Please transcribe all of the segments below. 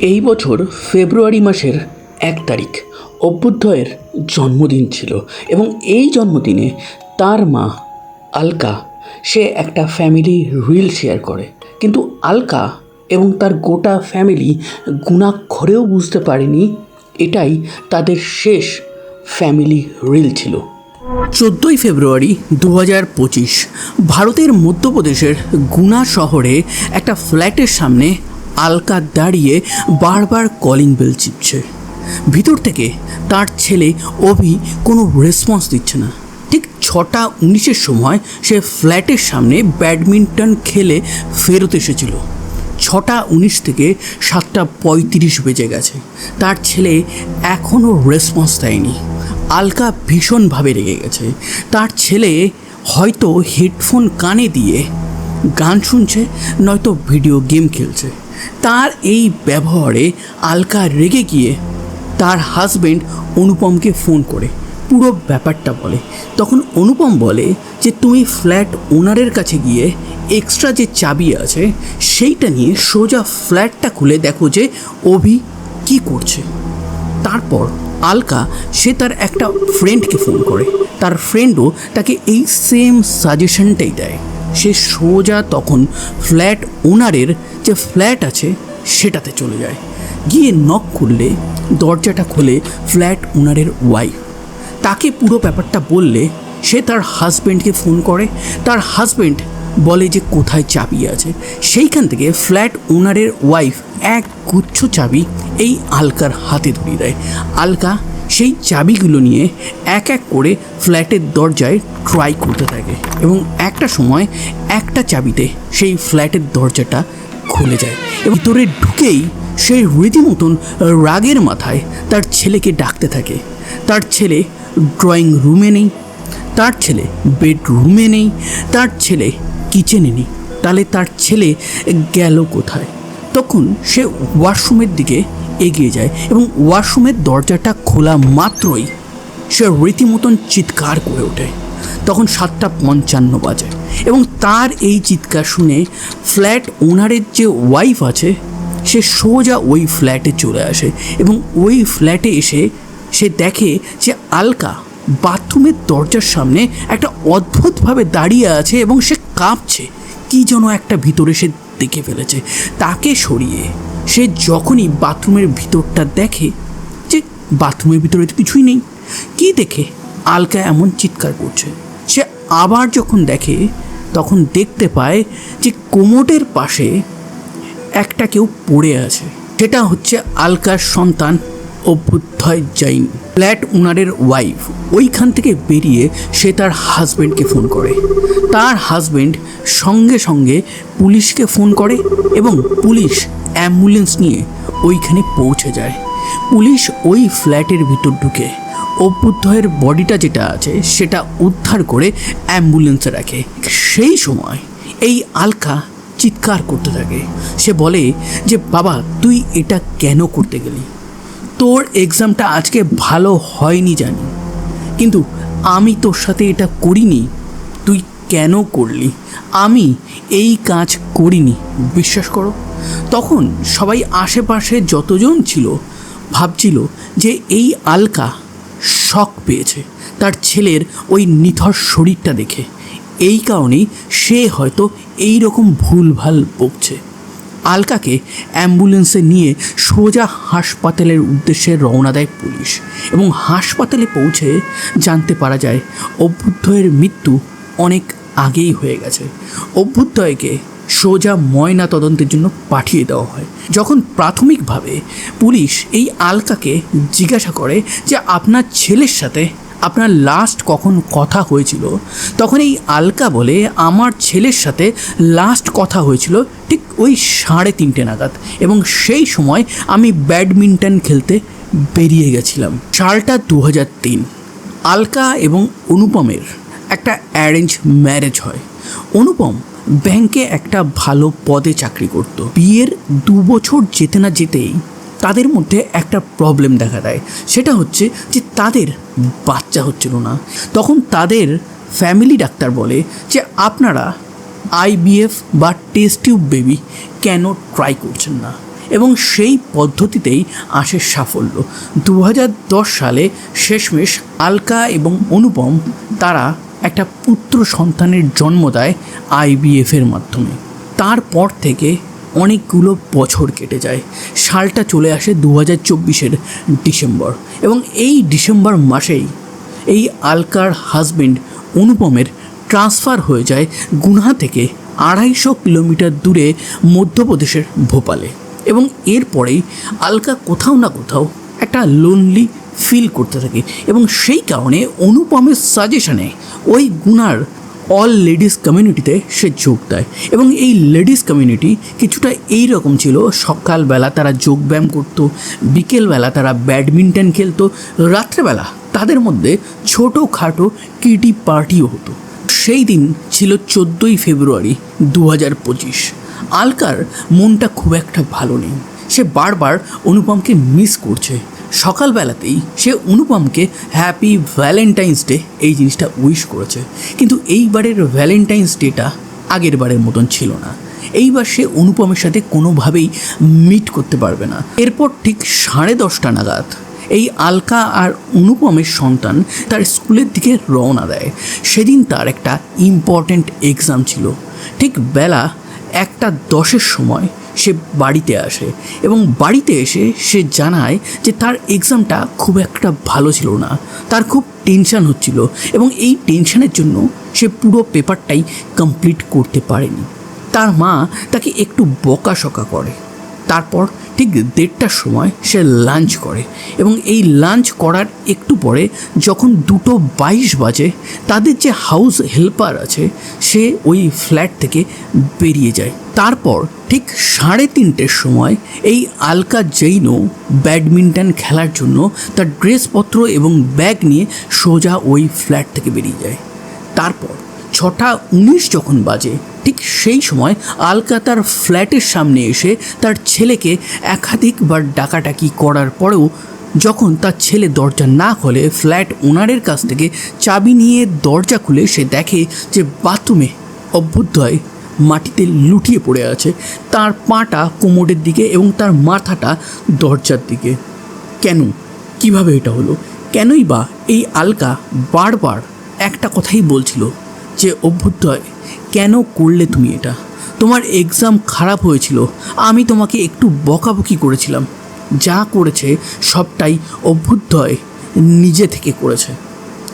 এই বছর ফেব্রুয়ারি মাসের এক তারিখ অভ্যুদয়ের জন্মদিন ছিল এবং এই জন্মদিনে তার মা আলকা, সে একটা ফ্যামিলি রিল শেয়ার করে। কিন্তু আলকা এবং তার গোটা ফ্যামিলি গুণাক্ষরেও বুঝতে পারেনি, এটাই তাদের শেষ ফ্যামিলি রিল ছিল। চোদ্দোই ফেব্রুয়ারি দু পঁচিশ, ভারতের মধ্যপ্রদেশের গুনা শহরে একটা ফ্ল্যাটের সামনে আলকা দাঁড়িয়ে বারবার কলিং বেল চিপছে। ভিতর থেকে তার ছেলে অভি কোনো রেসপন্স দিচ্ছে না। ঠিক ছটা উনিশের সময় সে ফ্ল্যাটের সামনে ব্যাডমিন্টন খেলে ফেরত এসেছিল। ছটা উনিশ থেকে সাতটা পঁয়ত্রিশ বেজে গেছে। তার ছেলে এখনও রেসপন্স দেয়নি। আলকা ভীষণভাবে রেগে গেছে। তার ছেলে হয়তো হেডফোন কানে দিয়ে গান শুনছে, নয়তো ভিডিও গেম খেলছে। তার এই ব্যবহারে আলকা রেগে গিয়ে তার হাজবেন্ড অনুপমকে ফোন করে। পুরো ব্যাপারটা বলে। তখন অনুপম বলে যে, তুমি ফ্ল্যাট ওনারের কাছে গিয়ে এক্সট্রা যে চাবি আছে, সেইটা নিয়ে সোজা ফ্ল্যাটটা খুলে দেখো যে, অভি কি করছে। তারপর আলকা, সে তার একটা ফ্রেন্ডকে ফোন করে। তার ফ্রেন্ডও তাকে এই সেম সাজেশনটাই দেয়। সে সোজা তখন ফ্ল্যাট ওনারের যে ফ্ল্যাট আছে সেটাতে চলে যায়। গিয়ে নক করলে, দরজাটা খোলে ফ্ল্যাট ওনারের ওয়াইফ তাকে পুরো ব্যাপারটা বললে, সে তার হাজব্যান্ডকে ফোন করে। তার হাজব্যান্ড বলে যে কোথায় চাবি আছে। সেইখান থেকে ফ্ল্যাট ওনারের ওয়াইফ এক গুচ্ছ চাবি এই আলকার হাতে ধরিয়ে দেয়। আলকা সেই চাবিগুলো নিয়ে এক এক করে ফ্ল্যাটের দরজায় ট্রাই করতে থাকে এবং একটা সময় একটা চাবিতে সেই ফ্ল্যাটের দরজাটা খুলে যায় এবং ভিতরে ঢুকেই সে রীতিমতন রাগের মাথায় তার ছেলেকে ডাকতে থাকে। তার ছেলে ড্রয়িং রুমে নেই, তার ছেলে বেডরুমে নেই, তার ছেলে কিচেনে নেই। তাহলে তার ছেলে গেল কোথায়? তখন সে ওয়াশরুমের দিকে এগিয়ে যায় এবং ওয়াশরুমের দরজাটা খোলা মাত্রই সে রীতিমতন চিৎকার করে ওঠে। তখন সাতটা পঞ্চান্ন বাজে এবং তার এই চিৎকার শুনে ফ্ল্যাট ওনারের যে ওয়াইফ আছে, সে সোজা ওই ফ্ল্যাটে চলে আসে এবং ওই ফ্ল্যাটে এসে সে দেখে যে আলকা বাথরুমের দরজার সামনে একটা অদ্ভুতভাবে দাঁড়িয়ে আছে এবং সে কাঁপছে। কি যেন একটা ভিতরে সে দেখে ফেলেছে। তাকে সরিয়ে সে যখনই বাথরুমের ভিতরটা দেখে যে বাথরুমের ভিতরে তো কিছুই নেই, কি দেখে? আলকা এমন চিৎকার করছে। সে আবার যখন দেখে, তখন দেখতে পায় যে কোমোটের পাশে একটা কেউ পড়ে আছে। সেটা হচ্ছে আলকার সন্তান অভ্যুদয় জৈন, ফ্ল্যাট ওনারের ওয়াইফ। ওইখান থেকে বেরিয়ে সে তার হাজব্যান্ডকে ফোন করে। তার হাজব্যান্ড সঙ্গে সঙ্গে পুলিশকে ফোন করে এবং পুলিশ অ্যাম্বুলেন্স নিয়ে ওইখানে পৌঁছে যায়। পুলিশ ওই ফ্ল্যাটের ভিতর ঢুকে অভ্যুদয়ের বডিটা যেটা আছে সেটা উদ্ধার করে অ্যাম্বুলেন্সে রাখে। সেই সময় এই আলকা চিৎকার করতে থাকে। সে বলে যে, বাবা, তুই এটা কেন করতে গেলি? তোর এক্সামটা আজকে ভালো হয়নি জানি। কিন্তু আমি তোর সাথে এটা করিনি। তুই কেন করলি? আমি এই কাজ করিনি। বিশ্বাস করো। তখন সবাই আশেপাশে যতজন ছিল, ভাবছিল যে এই আলকা শখ পেয়েছে, তার ছেলের ওই নিথর শরীরটা দেখে। এই কারণেই সে হয়তো এই রকম ভুলভাল বকছে আলকাকে অ্যাম্বুলেন্সে নিয়ে সোজা হাসপাতালের উদ্দেশ্যে রওনা দেয় পুলিশ এবং হাসপাতালে পৌঁছে জানতে পারা যায়, অভ্যুদয়ের মৃত্যু অনেক আগেই হয়ে গেছে। অভ্যুদয়কে সোজা ময়না তদন্তের জন্য পাঠিয়ে দেওয়া হয়। যখন প্রাথমিকভাবে পুলিশ এই আলকাকে জিজ্ঞাসা করে যে আপনার ছেলের সাথে আপনার লাস্ট কখন কথা হয়েছিল, তখন এই আলকা বলে, আমার ছেলের সাথে লাস্ট কথা হয়েছিল ঠিক ওই সাড়ে তিনটে নাগাদ এবং সেই সময় আমি ব্যাডমিন্টন খেলতে বেরিয়ে গেছিলাম। সালটা দু তিন। আলকা এবং অনুপমের একটা অ্যারেঞ্জ ম্যারেজ হয়। অনুপম ব্যাংকে একটা ভালো পদে চাকরি করত। বিয়ের দু বছর যেতে না যেতেই তাদের মধ্যে একটা প্রবলেম দেখা দেয়। সেটা হচ্ছে যে তাদের বাচ্চা হচ্ছিল না। তখন তাদের ফ্যামিলি ডাক্তার বলে যে, আপনারা আইবিএফ বা টেস্ট টিউব বেবি কেন ট্রাই করছেন না? এবং সেই পদ্ধতিতেই আসে সাফল্য। দু হাজার দশ সালে শেষমেশ আলকা এবং অনুপম তারা একটা পুত্র সন্তানের জন্ম দেয় আইবিএফের মাধ্যমে। তারপর থেকে অনেকগুলো বছর কেটে যায়। সালটা চলে আসে দু হাজার চব্বিশের ডিসেম্বর এবং এই ডিসেম্বর মাসেই এই আলকার হাজবেন্ড অনুপমের ট্রান্সফার হয়ে যায় গুনহা থেকে আড়াইশো কিলোমিটার দূরে মধ্যপ্রদেশের ভোপালে এবং এরপরেই আলকা কোথাও না কোথাও একটা লোনলি ফিল করতে থাকে। এবং সেই কারণে অনুপমের সাজেশনে ওই গুনার অল লেডিস কমিউনিটিতে সে যোগ দেয়। এবং এই লেডিস কমিউনিটি কিছুটা এই রকম ছিল। সকালবেলা তারা যোগব্যায়াম করতো, বিকেলবেলা তারা ব্যাডমিন্টন খেলতো, রাত্রেবেলা তাদের মধ্যে ছোটো খাটো কিটি পার্টিও হতো। সেই দিন ছিল চোদ্দোই ফেব্রুয়ারি দু হাজার পঁচিশ। আলকার মনটা খুব একটা ভালো নেই। সে বারবার অনুপমকে মিস করছে। সকালবেলাতেই সে অনুপমকে হ্যাপি ভ্যালেন্টাইন্স ডে এই জিনিসটা উইশ করেছে। কিন্তু এইবারের ভ্যালেন্টাইন্স ডেটা আগের বারের মতন ছিল না। এইবার সে অনুপমের সাথে কোনোভাবেই মিট করতে পারবে না। এরপর ঠিক সাড়ে দশটা নাগাদ এই আলকা আর অনুপমের সন্তান তার স্কুলের দিকে রওনা দেয়। সেদিন তার একটা ইম্পর্ট্যান্ট এক্সাম ছিল। ঠিক বেলা একটা দশের সময় সে বাড়িতে আসে এবং বাড়িতে এসে সে জানায় যে তার এক্সামটা খুব একটা ভালো ছিল না। তার খুব টেনশান হচ্ছিল এবং এই টেনশানের জন্য সে পুরো পেপারটাই কমপ্লিট করতে পারেনি। তার মা তাকে একটু বকাশকা করে। তারপর ঠিক দেড়টার সময় সে লাঞ্চ করে এবং এই লাঞ্চ করার একটু পরে যখন দুটো বাইশ বাজে, তাদের যে হাউস হেল্পার আছে, সে ওই ফ্ল্যাট থেকে বেরিয়ে যায়। তারপর ঠিক সাড়ে তিনটের সময় এই আলকা জৈনও ব্যাডমিন্টন খেলার জন্য তার ড্রেসপত্র এবং ব্যাগ নিয়ে সোজা ওই ফ্ল্যাট থেকে বেরিয়ে যায়। তারপর ছটা উনিশ যখন বাজে ঠিক সেই সময় আলকা তার ফ্ল্যাটের সামনে এসে তার ছেলেকে একাধিকবার ডাকাডাকি করার পরেও যখন তার ছেলে দরজা না খোলে, ফ্ল্যাট ওনারের কাছ থেকে চাবি নিয়ে দরজা খুলে সে দেখে যে বাথরুমে অভ্যুদয় মাটিতে লুটিয়ে পড়ে আছে। তার পাটা কোমরের দিকে এবং তার মাথাটা দরজার দিকে। কেন? কীভাবে এটা হলো? কেনই বা এই আলকা বারবার একটা কথাই বলছিল যে অভ্যুদয় কেন করলে তুমি এটা? তোমার এক্সাম খারাপ হয়েছিল। আমি তোমাকে একটু বকাবকি করেছিলাম। যা করেছে সবটাই অভ্যুদয় নিজে থেকে করেছে।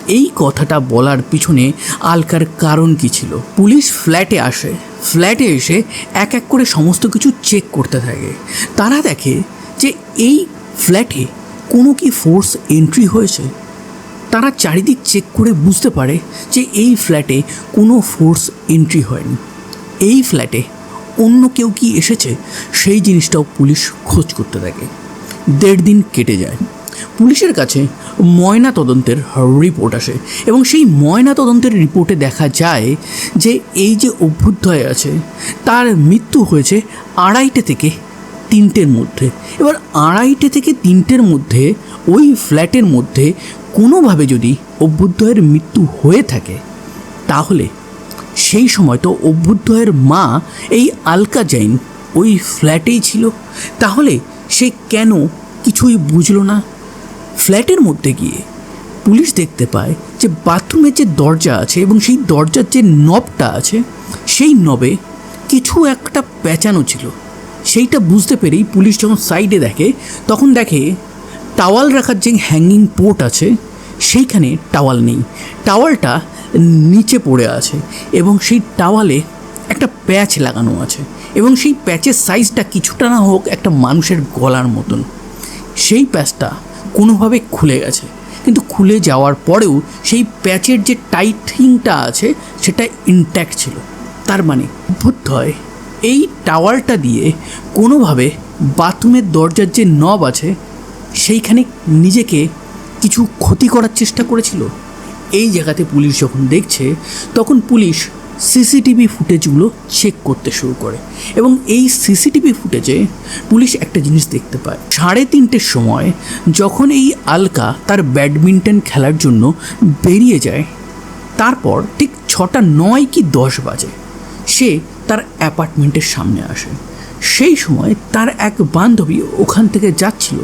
এই কথাটা বলার পিছনে আলকার কারণ কি ছিল? পুলিশ ফ্ল্যাটে আসে। ফ্ল্যাটে এসে এক এক করে সমস্ত কিছু চেক করতে থাকে। তারা দেখে যে এই ফ্ল্যাটে কোনো কি ফোর্স এন্ট্রি হয়েছে? তারা চারিদিক চেক করে বুঝতে পারে যে এই ফ্ল্যাটে কোনো ফোর্স এন্ট্রি হয়নি। এই ফ্ল্যাটে অন্য কেউ কি এসেছে, সেই জিনিসটাও পুলিশ খোঁজ করতে থাকে দেড় দিন কেটে যায়। পুলিশের কাছে ময়না তদন্তের রিপোর্ট আসে এবং সেই ময়না তদন্তের রিপোর্টে দেখা যায় যে এই যে অভ্যুদয় আছে, তার মৃত্যু হয়েছে আড়াইটে থেকে তিনটের মধ্যে। এবার আড়াইটে থেকে তিনটের মধ্যে ওই ফ্ল্যাটের মধ্যে কোনোভাবে যদি অভ্যুদয়ের মৃত্যু হয়ে থাকে, তাহলে সেই সময় তো অভ্যুদয়ের মা এই আলকা জৈন ওই ফ্ল্যাটেই ছিল। তাহলে সে কেন কিছুই বুঝলো না? ফ্ল্যাটের মধ্যে গিয়ে পুলিশ দেখতে পায় যে বাথরুমের যে দরজা আছে এবং সেই দরজার যে নবটা আছে, সেই নবে কিছু একটা পেঁচানো ছিল। সেইটা বুঝতে পেরেই পুলিশ যখন সাইডে দেখে, তখন দেখে টাওয়াল রাখার যে হ্যাঙ্গিং পোর্ট আছে, সেইখানে টাওয়াল নেই। টাওয়ালটা নিচে পড়ে আছে এবং সেই টাওয়ালে একটা প্যাচ লাগানো আছে এবং সেই প্যাচের সাইজটা কিছুটা না হোক একটা মানুষের গলার মতন। সেই প্যাচটা কোনোভাবে খুলে গেছে। কিন্তু খুলে যাওয়ার পরেও সেই প্যাচের যে টাইটিংটা আছে, সেটা ইনট্যাক্ট ছিল। তার মানে বোধ হয় এই টাওয়ারটা দিয়ে কোনোভাবে বাথরুমের দরজার যে নব আছে সেইখানে নিজেকে কিছু ক্ষতি করার চেষ্টা করেছিল। এই জায়গাতে পুলিশ যখন দেখছে, তখন পুলিশ সিসিটিভি ফুটেজগুলো চেক করতে শুরু করে এবং এই সিসিটিভি ফুটেজে পুলিশ একটা জিনিস দেখতে পায়। সাড়ে তিনটের সময় যখন এই আলকা তার ব্যাডমিন্টন খেলার জন্য বেরিয়ে যায়, তারপর ঠিক ছটা নয় কি দশ বাজে সে তার অ্যাপার্টমেন্টের সামনে আসে। সেই সময় তার এক বান্ধবী ওখান থেকে যাচ্ছিল,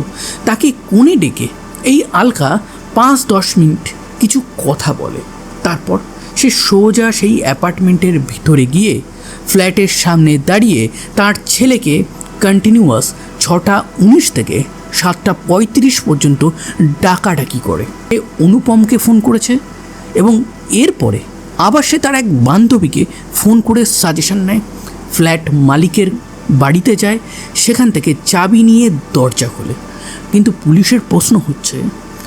তাকে কোণে ডেকে এই আলকা পাঁচ দশ মিনিট কিছু কথা বলে। তারপর সে সোজা সেই অ্যাপার্টমেন্টের ভিতরে গিয়ে ফ্ল্যাটের সামনে দাঁড়িয়ে তার ছেলেকে কন্টিনিউয়াস ছটা উনিশ থেকে সাতটা পঁয়ত্রিশ পর্যন্ত ডাকাডাকি করে। এ অনুপমকে ফোন করেছে এবং এরপরে আবার সে তার এক বান্ধবীকে ফোন করে সাজেশন নেয়। ফ্ল্যাট মালিকের বাড়িতে যায়, সেখান থেকে চাবি নিয়ে দরজা খোলে। কিন্তু পুলিশের প্রশ্ন হচ্ছে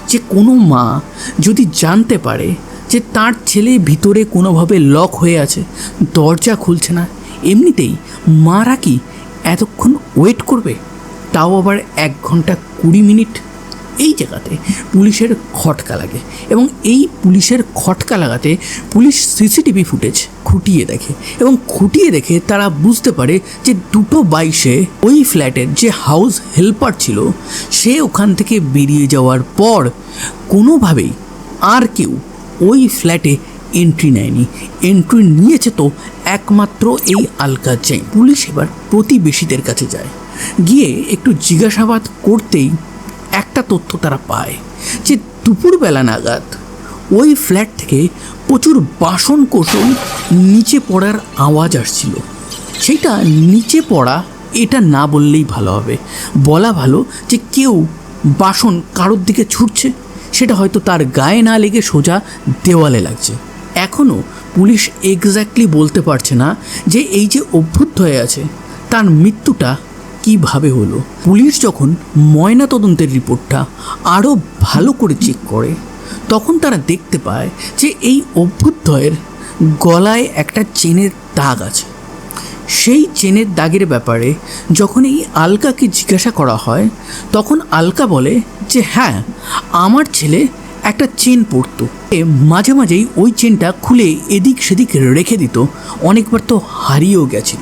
যে কোনো মা যদি জানতে পারে যে তার ছেলে ভিতরে কোনোভাবে লক হয়ে আছে, দরজা খুলছে না, এমনিতেই মারা কি এতক্ষণ ওয়েট করবে? তাও আবার এক ঘণ্টা কুড়ি মিনিট? এই জায়গাতে পুলিশের খটকা লাগে এবং এই পুলিশের খটকা লাগাতে পুলিশ সিসিটিভি ফুটেজ খুঁটিয়ে দেখে এবং খুঁটিয়ে দেখে তারা বুঝতে পারে যে দুটো বাইশে ওই ফ্ল্যাটের যে হাউস হেল্পার ছিল, সে ওখান থেকে বেরিয়ে যাওয়ার পর কোনোভাবেই আর কেউ ওই ফ্ল্যাটে এন্ট্রি নেয়নি। এন্ট্রি নিয়েছে তো একমাত্র এই আলকা চেইন। পুলিশ এবার প্রতিবেশীদের কাছে যায়। গিয়ে একটু জিজ্ঞাসাবাদ করতেই একটা তথ্য তারা পায় যে দুপুরবেলা নাগাদ ওই ফ্ল্যাট থেকে প্রচুর বাসন কোসন নিচে পড়ার আওয়াজ আসছিল। সেটা নিচে পড়া, এটা না বললেই ভালো হবে। বলা ভালো যে কেউ বাসন কারোর দিকে ছুটছে, সেটা হয়তো তার গায়ে না লেগে সোজা দেওয়ালে লাগছে। এখনও পুলিশ এক্স্যাক্টলি বলতে পারছে না যে এই যে অভ্যুত হয়ে আছে, তার মৃত্যুটা কীভাবে হলো। পুলিশ যখন ময়না তদন্তের রিপোর্টটা আরও ভালো করে চেক করে তখন তারা দেখতে পায় যে এই অভ্যুদয়ের গলায় একটা চেনের দাগ আছে। সেই চেনের দাগের ব্যাপারে যখন এই আলকাকে জিজ্ঞাসা করা হয়, তখন আলকা বলে যে হ্যাঁ আমার ছেলে একটা চেন পরতো। এ মাঝে মাঝেই ওই চেনটা খুলে এদিক সেদিক রেখে দিত। অনেকবার তো হারিয়েও গেছিল।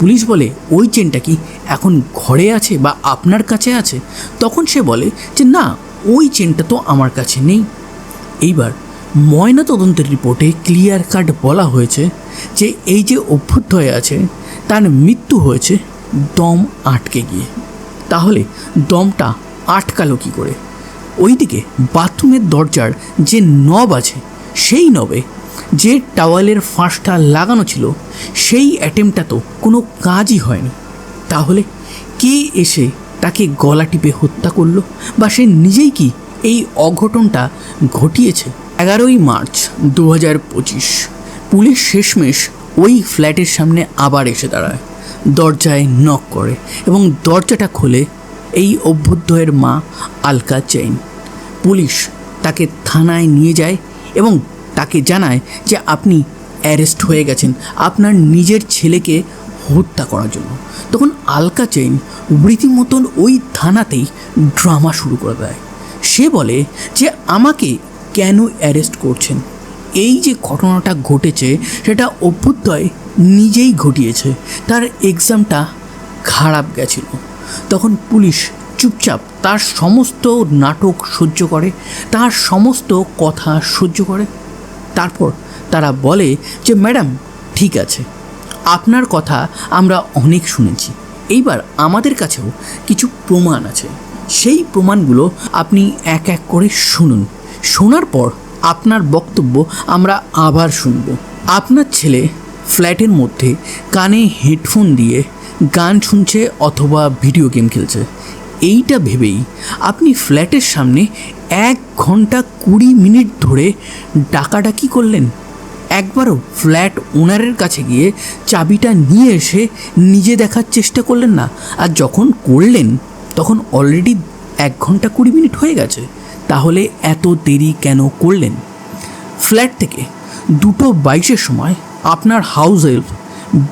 পুলিশ বলে, ওই চেনটা কি এখন ঘরে আছে বা আপনার কাছে আছে? তখন সে বলে যে, না ওই চেনটা তো আমার কাছে নেই। এইবার ময়না তদন্তের রিপোর্টে ক্লিয়ার কাট বলা হয়েছে যে এই যে অভ্যুত হয়ে আছে, তার মৃত্যু হয়েছে দম আটকে গিয়ে। তাহলে দমটা আটকালো কী করে? ওইদিকে বাথরুমের দরজার যে নব আছে, সেই নবে যে টাওয়ালের ফাঁসটা লাগানো ছিল, সেই অ্যাটেম্পটা তো কোনো কাজই হয়নি। তাহলে কে এসে তাকে গলা টিপে হত্যা করল বা সে নিজেই কি এই অঘটনটা ঘটিয়েছে? এগারোই মার্চ দু হাজার পঁচিশ, পুলিশ শেষমেশ ওই ফ্ল্যাটের সামনে আবার এসে দাঁড়ায়। দরজায় নক করে এবং দরজাটা খোলে এই অভ্যুদয়ের মা আলকা চেইন। পুলিশ তাকে থানায় নিয়ে যায় এবং তাকে জানায় যে আপনি অ্যারেস্ট হয়ে গেছেন আপনার নিজের ছেলেকে হত্যা করার জন্য। তখন আলকা চেইন রীতিমতন ওই থানাতেই ড্রামা শুরু করে দেয়। সে বলে যে আমাকে কেন অ্যারেস্ট করছেন? এই যে ঘটনাটা ঘটেছে, সেটা অভ্যুদয় নিজেই ঘটিয়েছে। তার এক্সামটা খারাপ গেছিল। তখন পুলিশ চুপচাপ তার সমস্ত নাটক সহ্য করে, তার সমস্ত কথা সহ্য করে। তারপর তারা বলে যে, ম্যাডাম, ঠিক আছে। আপনার কথা আমরা অনেক শুনেছি। এইবার আমাদের কাছেও কিছু প্রমাণ আছে। সেই প্রমাণগুলো আপনি এক এক করে শুনুন। শোনার পর আপনার বক্তব্য আমরা আবার শুনব। আপনার ছেলে ফ্ল্যাটের মধ্যে কানে হেডফোন দিয়ে গান শুনছে অথবা ভিডিও গেম খেলছে। এইটা ভেবেই আপনি ফ্ল্যাটের সামনে এক ঘণ্টা কুড়ি মিনিট ধরে ডাকাডাকি করলেন। একবারও ফ্ল্যাট ওনারের কাছে গিয়ে চাবিটা নিয়ে এসে নিজে দেখার চেষ্টা করলেন না। আর যখন করলেন, তখন অলরেডি এক ঘণ্টা কুড়ি মিনিট হয়ে গেছে। তাহলে এত দেরি কেন করলেন? ফ্ল্যাট থেকে দুটো বাইশের সময় আপনার হাউস হেল্প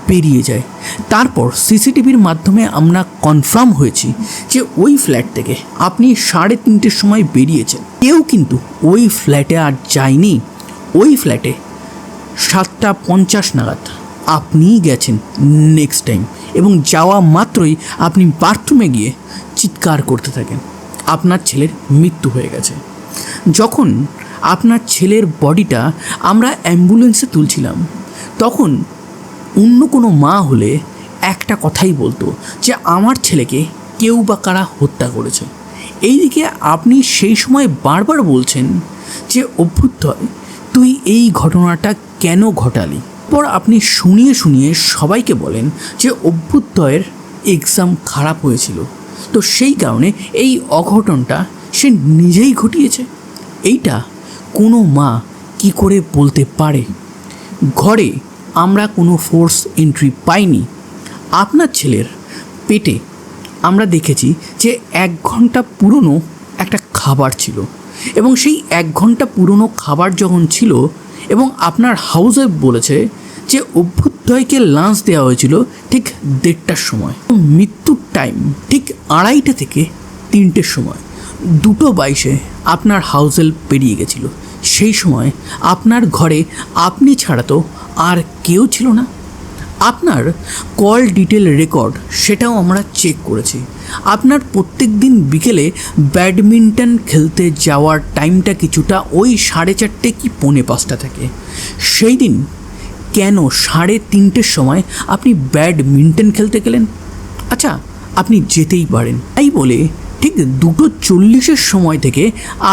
বেরিয়ে যায়। তারপর সিসিটিভির মাধ্যমে আমরা কনফার্ম হয়েছি যে ওই ফ্ল্যাট থেকে আপনি সাড়ে তিনটের সময় বেরিয়েছেন। কেউ কিন্তু ওই ফ্ল্যাটে আর যায়নি। ওই ফ্ল্যাটে সাতটা পঞ্চাশ নাগাদ আপনিই গেছেন নেক্সট টাইম এবং যাওয়া মাত্রই আপনি বাথরুমে গিয়ে চিৎকার করতে থাকেন, আপনার ছেলের মৃত্যু হয়ে গেছে। যখন আপনার ছেলের বডিটা আমরা অ্যাম্বুলেন্সে তুলছিলাম, তখন অন্য কোনো মা হলে একটা কথাই বলতো যে, আমার ছেলেকে কেউ বা কারা হত্যা করেছে। এইদিকে আপনি সেই সময় বারবার বলছেন যে অভ্যুদয় তুই এই ঘটনাটা কেন ঘটালি? পর আপনি শুনিয়ে শুনিয়ে সবাইকে বলেন যে অভ্যুদয়ের এক্সাম খারাপ হয়েছিল। তো সেই কারণে এই অঘটনটা সে নিজেই ঘটিয়েছে। এইটা কোনো মা কি করে বলতে পারে? ঘরে আমরা কোনো ফোর্স এন্ট্রি পাইনি। আপনার ছেলের পেটে আমরা দেখেছি যে এক ঘণ্টা পুরনো একটা খাবার ছিল। এবং সেই এক ঘণ্টা পুরনো খাবার যখন ছিল এবং আপনার হাউস ওয়াইফ বলেছে যে অভ্যুদয়কে লাঞ্চ দেওয়া হয়েছিল ঠিক দেড়টার সময় মৃত্যুর টাইম ঠিক আড়াইটা থেকে তিনটের সময়। দুটো বাইশে আপনার হাউস হেল্প পেরিয়ে গেছিল। সেই সময় আপনার ঘরে আপনি ছাড়া তো আর কেউ ছিল না। আপনার কল ডিটেল রেকর্ড সেটাও আমরা চেক করেছি। আপনার প্রত্যেক দিন বিকেলে ব্যাডমিন্টন খেলতে যাওয়ার টাইমটা কিছুটা ওই সাড়ে চারটে কি পৌনে পাঁচটা থেকে। সেই দিন কেন সাড়ে তিনটের সময় আপনি ব্যাডমিন্টন খেলতে গেলেন? আচ্ছা আপনি যেতেই পারেন। তাই বলে ঠিক দুটো চল্লিশের সময় থেকে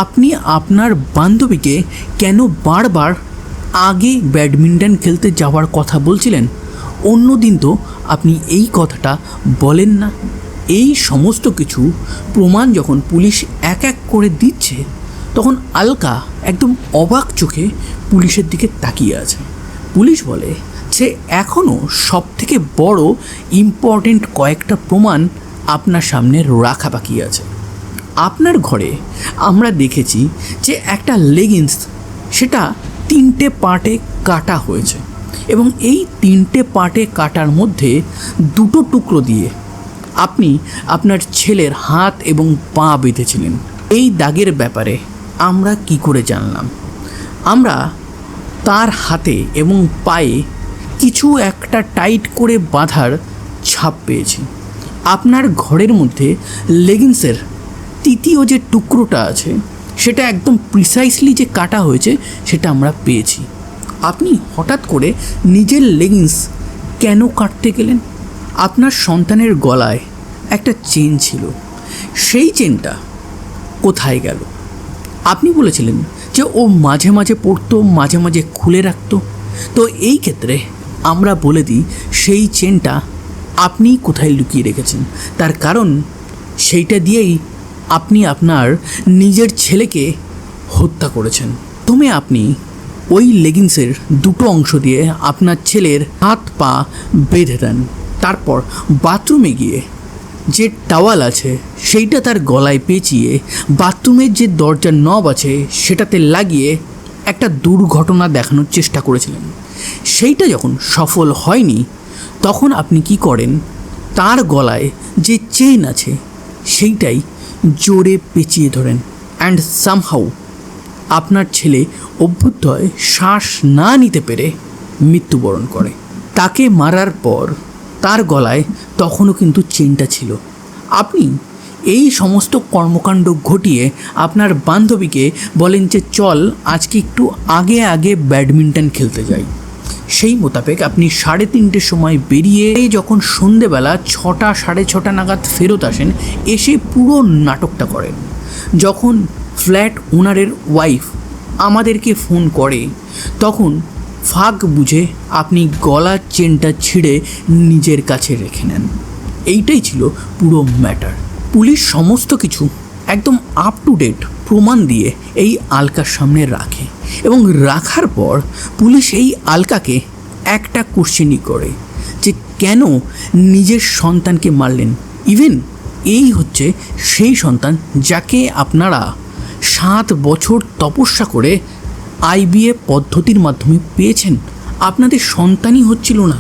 আপনি আপনার বান্ধবীকে কেন বারবার আগে ব্যাডমিন্টন খেলতে যাওয়ার কথা বলছিলেন? অন্য দিন তো আপনি এই কথাটা বলেন না। এই সমস্ত কিছু প্রমাণ যখন পুলিশ এক এক করে দিচ্ছে, তখন আলকা একদম অবাক চোখে পুলিশের দিকে তাকিয়ে আছে। পুলিশ বলে যে এখনও সব থেকে বড় ইম্পর্টেন্ট কয়েকটা প্রমাণ আপনার সামনে রাখা বাকি আছে। আপনার ঘরে আমরা দেখেছি যে একটা লেগিংস সেটা তিনটে পার্টে কাটা হয়েছে। এবং এই তিনটে পার্টে কাটার মধ্যে দুটো টুকরো দিয়ে আপনি আপনার ছেলের হাত এবং পা বেঁধেছিলেন। এই দাগের ব্যাপারে আমরা কি করে জানলাম? আমরা তার হাতে এবং পায়ে কিছু একটা টাইট করে বাঁধার ছাপ পেয়েছি। আপনার ঘরের মধ্যে লেগিংসের তৃতীয় যে টুকরোটা আছে, সেটা একদম প্রিসাইসলি যে কাটা হয়েছে, সেটা আমরা পেয়েছি। আপনি হঠাৎ করে নিজের লেগিংস কেন কাটতে গেলেন? আপনার সন্তানের গলায় একটা চেন ছিল। সেই চেনটা কোথায় গেল? আপনি বলেছিলেন যে ও মাঝে মাঝে পড়তো, মাঝে মাঝে খুলে রাখতো। তো এই ক্ষেত্রে আমরা বলে দিই, সেই চেনটা আপনি কোথায় লুকিয়ে রেখেছেন? তার কারণ সেইটা দিয়েই আপনি আপনার নিজের ছেলেকে হত্যা করেছেন। প্রথমে আপনি ওই লেগিংসের দুটো অংশ দিয়ে আপনার ছেলের হাত পা বেঁধে দেন। তারপর বাথরুমে গিয়ে যে টাওয়াল আছে, সেইটা তার গলায় পেঁচিয়ে বাথরুমের যে দরজার নব আছে, সেটাতে লাগিয়ে একটা দুর্ঘটনা দেখানোর চেষ্টা করেছিলেন। সেইটা যখন সফল হয়নি, তখন আপনি কি করেন? তার গলায় যে চেন আছে, সেইটাই জোরে পেঁচিয়ে ধরেন। অ্যান্ড সামহাউ আপনার ছেলে অভ্যুদয় শ্বাস না নিতে পেরে মৃত্যুবরণ করে। তাকে মারার পর তার গলায় তখনও কিন্তু চেনটা ছিল। আপনি এই সমস্ত কর্মকাণ্ড ঘটিয়ে আপনার বান্ধবীকে বলেন যে, চল, আজকে একটু আগে আগে ব্যাডমিন্টন খেলতে যাই। সেই মোতাবেক আপনি সাড়ে তিনটের সময় বেরিয়ে যখন সন্ধেবেলা ছটা, সাড়ে ছটা নাগাদ ফেরত আসেন, এসে পুরো নাটকটা করেন। যখন ফ্ল্যাট ওনারের ওয়াইফ আমাদেরকে ফোন করে, তখন ফাঁক বুঝে আপনি গলার চেনটা ছিঁড়ে নিজের কাছে রেখে নেন। এইটাই ছিল পুরো ম্যাটার। পুলিশ সমস্ত কিছু একদম আপ টু ডেট প্রমাণ দিয়ে এই আলকার সামনে রাখে এবং রাখার পর পুলিশ এই আলকাকে একটা কোশ্চেনই করে যে কেন নিজের সন্তানকে মারলেন? ইভেন এই হচ্ছে সেই সন্তান যাকে আপনারা সাত বছর তপস্যা করে আইবিএ পদ্ধতির মাধ্যমে পেয়েছেন। আপনাদের সন্তানই হচ্ছিল না।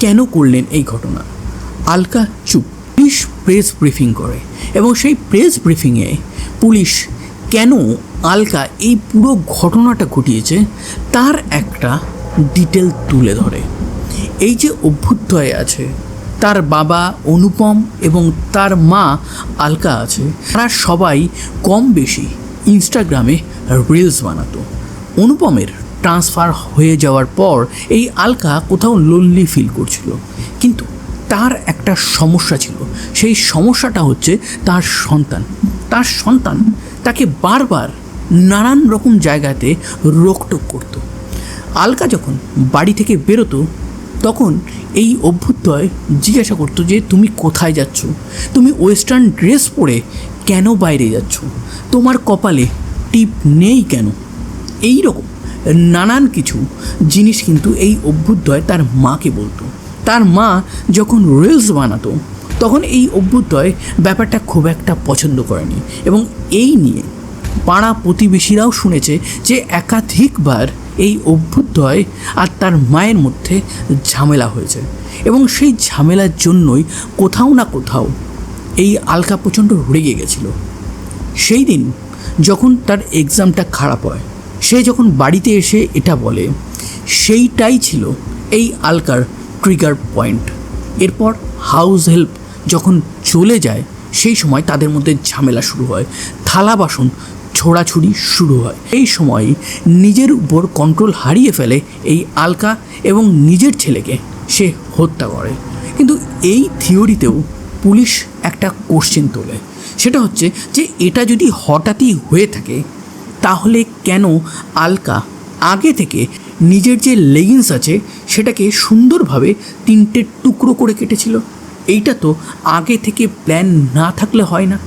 কেন করলেন এই ঘটনা? আলকা চুপ। পুলিশ প্রেস ব্রিফিং করে এবং সেই প্রেস ব্রিফিংয়ে পুলিশ কেন আলকা এই পুরো ঘটনাটা ঘটিয়েছে তার একটা ডিটেল তুলে ধরে। এই যে অভ্যুদয় আছে, তার বাবা অনুপম এবং তার মা আলকা আছে, তারা সবাই কম বেশি ইনস্টাগ্রামে রিলস বানাতো। অনুপমের ট্রান্সফার হয়ে যাওয়ার পর এই আলকা কোথাও লোনলি ফিল করছিল। কিন্তু তার একটা সমস্যা ছিল। সেই সমস্যাটা হচ্ছে তার সন্তান। তার সন্তান তাকে বারবার নানান রকম জায়গাতে রোকটোক করতো। আলকা যখন বাড়ি থেকে বেরোতো, তখন এই অভ্যুদয় জিজ্ঞাসা করতো যে, তুমি কোথায় যাচ্ছ? তুমি ওয়েস্টার্ন ড্রেস পরে কেন বাইরে যাচ্ছ? তোমার কপালে টিপ নেই কেন? এই রকম নানান কিছু জিনিস কিন্তু এই অভ্যুদয় তার মাকে বলতো। তার মা যখন রিলস বানাতো, তখন এই অভ্যুদয় ব্যাপারটা খুব একটা পছন্দ করেনি এবং এই নিয়ে পাড়া প্রতিবেশীরাও শুনেছে যে একাধিকবার এই অভ্যুদয় আর তার মায়ের মধ্যে ঝামেলা হয়েছে এবং সেই ঝামেলার জন্যই কোথাও না কোথাও এই আলকা প্রচণ্ড রেগে গেছিল। সেই দিন যখন তার এক্সামটা খারাপ হয়, সে যখন বাড়িতে এসে এটা বলে, সেইটাই ছিল এই আলকার ট্রিগার পয়েন্ট এরপর হাউস হেল্প যখন চলে যায়, সেই সময় তাদের মধ্যে ঝামেলা শুরু হয়, থালা বাসন ছোড়াছুড়ি শুরু হয়। এই সময় নিজের উপর কন্ট্রোল হারিয়ে ফেলে এই আলকা এবং নিজের ছেলেকে সে হত্যা করে। কিন্তু এই থিওরিতেও পুলিশ একটা কোশ্চেন তোলে। সেটা হচ্ছে যে, এটা যদি হঠাৎই হয়ে থাকে, তাহলে কেন আলকা আগে থেকে নিজের যে লেগিংস আছে, সেটাকে সুন্দরভাবে তিনটে টুকরো করে কেটেছিল? এইটা তো আগে থেকে প্ল্যান না থাকলে হয় না।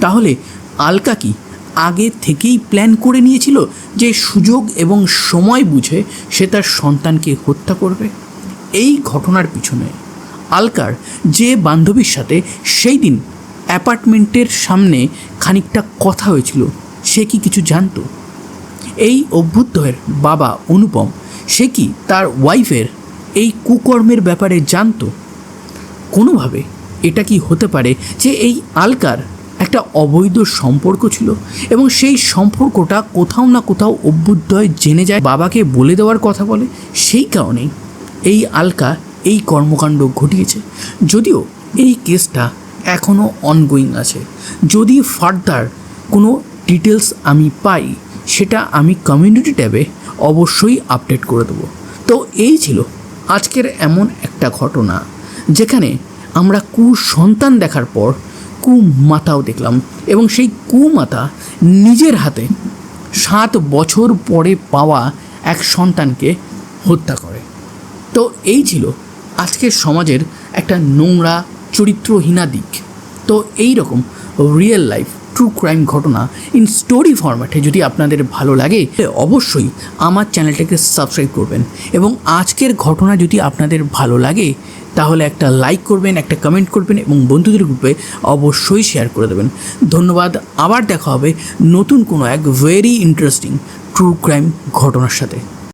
তাহলে আলকা কি আগে থেকেই প্ল্যান করে নিয়েছিল যে সুযোগ এবং সময় বুঝে সে তার সন্তানকে হত্যা করবে? এই ঘটনার পিছনে আলকার যে বান্ধবীর সাথে সেই দিন অ্যাপার্টমেন্টের সামনে খানিকটা কথা হয়েছিল, সে কি কিছু জানতো? এই অভ্যুদয়ের বাবা অনুপম, সে কি তার ওয়াইফের এই কুকর্মের ব্যাপারে জানতো? কোনোভাবে এটা কি হতে পারে যে এই আলকার একটা অবৈধ সম্পর্ক ছিল এবং সেই সম্পর্কটা কোথাও না কোথাও অভ্যুদয় জেনে যায়, বাবাকে বলে দেওয়ার কথা বলে? সেই কারণেই এই আলকা এই কর্মকাণ্ড ঘটিয়েছে। যদিও এই কেসটা এখনও অনগোয়িং আছে। যদি ফার্দার কোনো ডিটেলস আমি পাই, সেটা আমি কমিউনিটি ট্যাবে অবশ্যই আপডেট করে দেবো। তো এই ছিল আজকের এমন একটা ঘটনা, যেখানে আমরা কুসন্তান দেখার পর কুমাতাও দেখলাম এবং সেই কুমাতা নিজের হাতে সাত বছর পরে পাওয়া এক সন্তানকে হত্যা করে। তো এই ছিল আজকের সমাজের একটা নোংরা, চরিত্রহীনা দিক। তো এই রকম রিয়েল লাইফ ট্রু ক্রাইম ঘটনা ইন স্টোরি ফরম্যাটে যদি আপনাদের ভালো লাগে, অবশ্যই আমার চ্যানেলটাকে সাবস্ক্রাইব করবেন। এবং আজকের ঘটনা যদি আপনাদের ভালো লাগে, তাহলে একটা লাইক করবেন, একটা কমেন্ট করবেন এবং বন্ধুদের গ্রুপে অবশ্যই শেয়ার করে দেবেন। ধন্যবাদ, আবার দেখা হবে নতুন কোনো এক ভেরি ইন্টারেস্টিং ট্রু ক্রাইম ঘটনার সাথে।